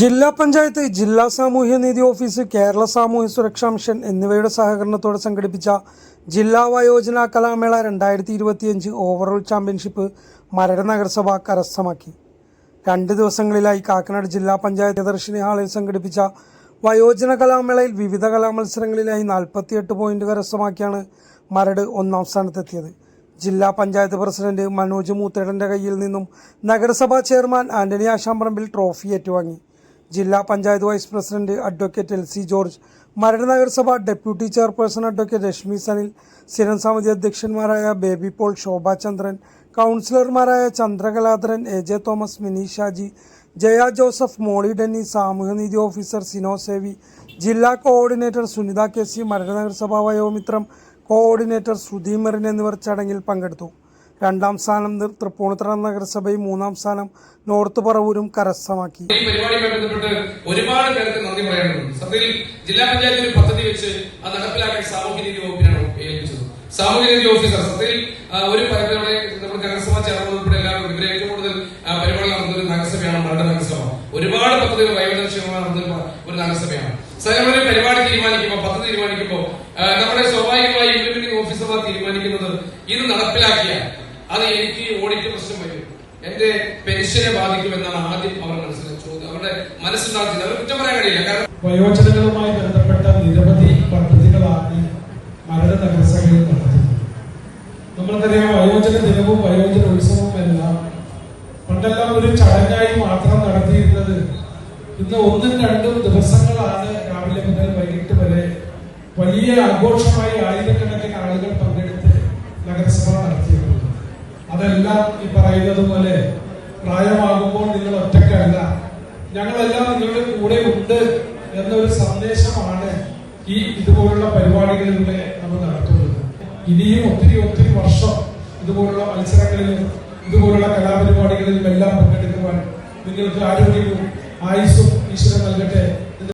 ജില്ലാ പഞ്ചായത്ത് ജില്ലാ സാമൂഹ്യനീതി ഓഫീസ് കേരള സാമൂഹ്യ സുരക്ഷാ മിഷൻ എന്നിവയുടെ സഹകരണത്തോടെ സംഘടിപ്പിച്ച ജില്ലാ വയോജന കലാമേള രണ്ടായിരത്തി ഇരുപത്തിയഞ്ച് ഓവറോൾ ചാമ്പ്യൻഷിപ്പ് മരട് നഗരസഭ കരസ്ഥമാക്കി. രണ്ട് ദിവസങ്ങളിലായി കാക്കനാട് ജില്ലാ പഞ്ചായത്ത് ദർശിനി ഹാളിൽ സംഘടിപ്പിച്ച വയോജന കലാമേളയിൽ വിവിധ കലാമത്സരങ്ങളിലായി നാൽപ്പത്തിയെട്ട് പോയിന്റ് കരസ്ഥമാക്കിയാണ് മരട് ഒന്നാം സ്ഥാനത്തെത്തിയത്. ജില്ലാ പഞ്ചായത്ത് പ്രസിഡന്റ് മനോജ് മൂത്തേടന്റെ കയ്യിൽ നിന്നും നഗരസഭാ ചെയർമാൻ ആന്റണി ആശാമ്പറമ്പിൽ ട്രോഫി ഏറ്റുവാങ്ങി. ജില്ലാ panchayat vice president advocate L C George Maradu നഗരസഭ deputy chairperson advocate Rashmi Sanil സ്ഥിരം സമിതി അധ്യക്ഷന്മാരായ ബേബി പോൾ ശോഭാ ചന്ദ്രൻ കൗൺസിലർമാരായ Chandrakaladharan A J Thomas Mini Shaji Jaya Joseph Molly Denny സാമൂഹ്യനീതി ഓഫീസർ സിനോ സേവി ജില്ലാ coordinator Sunitha K C Maradu നഗരസഭാ Vayomithram coordinator ശ്രുതി മെറിൻ എന്നിവർ ചടങ്ങിൽ പങ്കെടുത്തു. രണ്ടാം സ്ഥാനം തൃപ്പൂണിത്തുറ നഗരസഭയും മൂന്നാം സ്ഥാനം നോർത്ത് പറവൂരും കരസ്ഥമാക്കി. ഈ ജില്ലാ വെച്ച് നടപ്പിലാക്കാൻ ഏൽപ്പിച്ചത്. സാമൂഹ്യനീതി ഓഫീസർ സത്യത്തിൽ ഒരു പരിപാടി നമ്മുടെ നഗരസഭ ചേർന്നത് ഉൾപ്പെടെ എല്ലാവരും ഇവരെ ഏറ്റവും കൂടുതൽ പരിപാടി നഗരസഭയാണ് മരട് നഗരസഭ. ഒരുപാട് പദ്ധതികൾ നടത്തുന്ന ഒരു നഗരസഭയാണ്. സ്വയം പരിപാടി തീരുമാനിക്കുമ്പോൾ പദ്ധതി തീരുമാനിക്കുമ്പോൾ നമ്മുടെ സ്വാഭാവികമായി ഇംപ്ലിമെന്റിംഗ് ഓഫീസർമാർ തീരുമാനിക്കുന്നത് ഇത് നടപ്പിലാക്കിയാൽ അത് എനിക്ക് ഓഡിറ്റ് പ്രശ്നം വരും. എന്റെ പെൻഷനെ ബാധിക്കുമെന്നാണ് ആദ്യം അവർ മനസ്സിലാക്കിയത് അവരുടെ മനസ്സിലാക്കിയത്. അവർ കുറ്റം പറയാൻ കഴിയില്ല. കാരണം വയോജനങ്ങളുമായി ബന്ധപ്പെട്ട നിരവധി പദ്ധതികളാണ് മരട് നഗരസഭയിൽ നടത്തുന്നത് നമ്മൾക്കറിയാം വയോജന ദിനവും വയോജന ഉത്സവവും എല്ലാം പണ്ടെല്ലാം ഒരു ചടങ്ങായി മാത്രം നടത്തിയിരുന്നത്. ഇന്ന് ഒന്നും രണ്ടും ദിവസങ്ങളാണ് രാവിലെ മുതൽ വൈകിട്ട് വരെ വലിയ ആഘോഷമായി ആയിരക്കണക്കിന് ആളുകൾ പങ്കെടുത്ത് നഗരസഭ നടത്തിയിട്ടുള്ളത് അതെല്ലാം ഈ പറയുന്നത് പോലെ പ്രായമാകുമ്പോൾ നിങ്ങൾ ഒറ്റക്കല്ല ഞങ്ങളെല്ലാം നിങ്ങളുടെ കൂടെ ഉണ്ട് എന്നൊരു സന്ദേശമാണ് ഈ ഇതുപോലുള്ള പരിപാടികളിലൂടെ നമ്മൾ നടത്തുന്നത്. ഇനിയും ഒത്തിരി ഒത്തിരി വർഷം ഇതുപോലുള്ള മത്സരങ്ങളിലും ഇതുപോലുള്ള കലാപരിപാടികളിലും എല്ലാം പങ്കെടുക്കുവാൻ നിങ്ങൾക്ക് ആരോഗ്യവും ആയുസ്സും ഈശ്വരൻ നൽകട്ടെ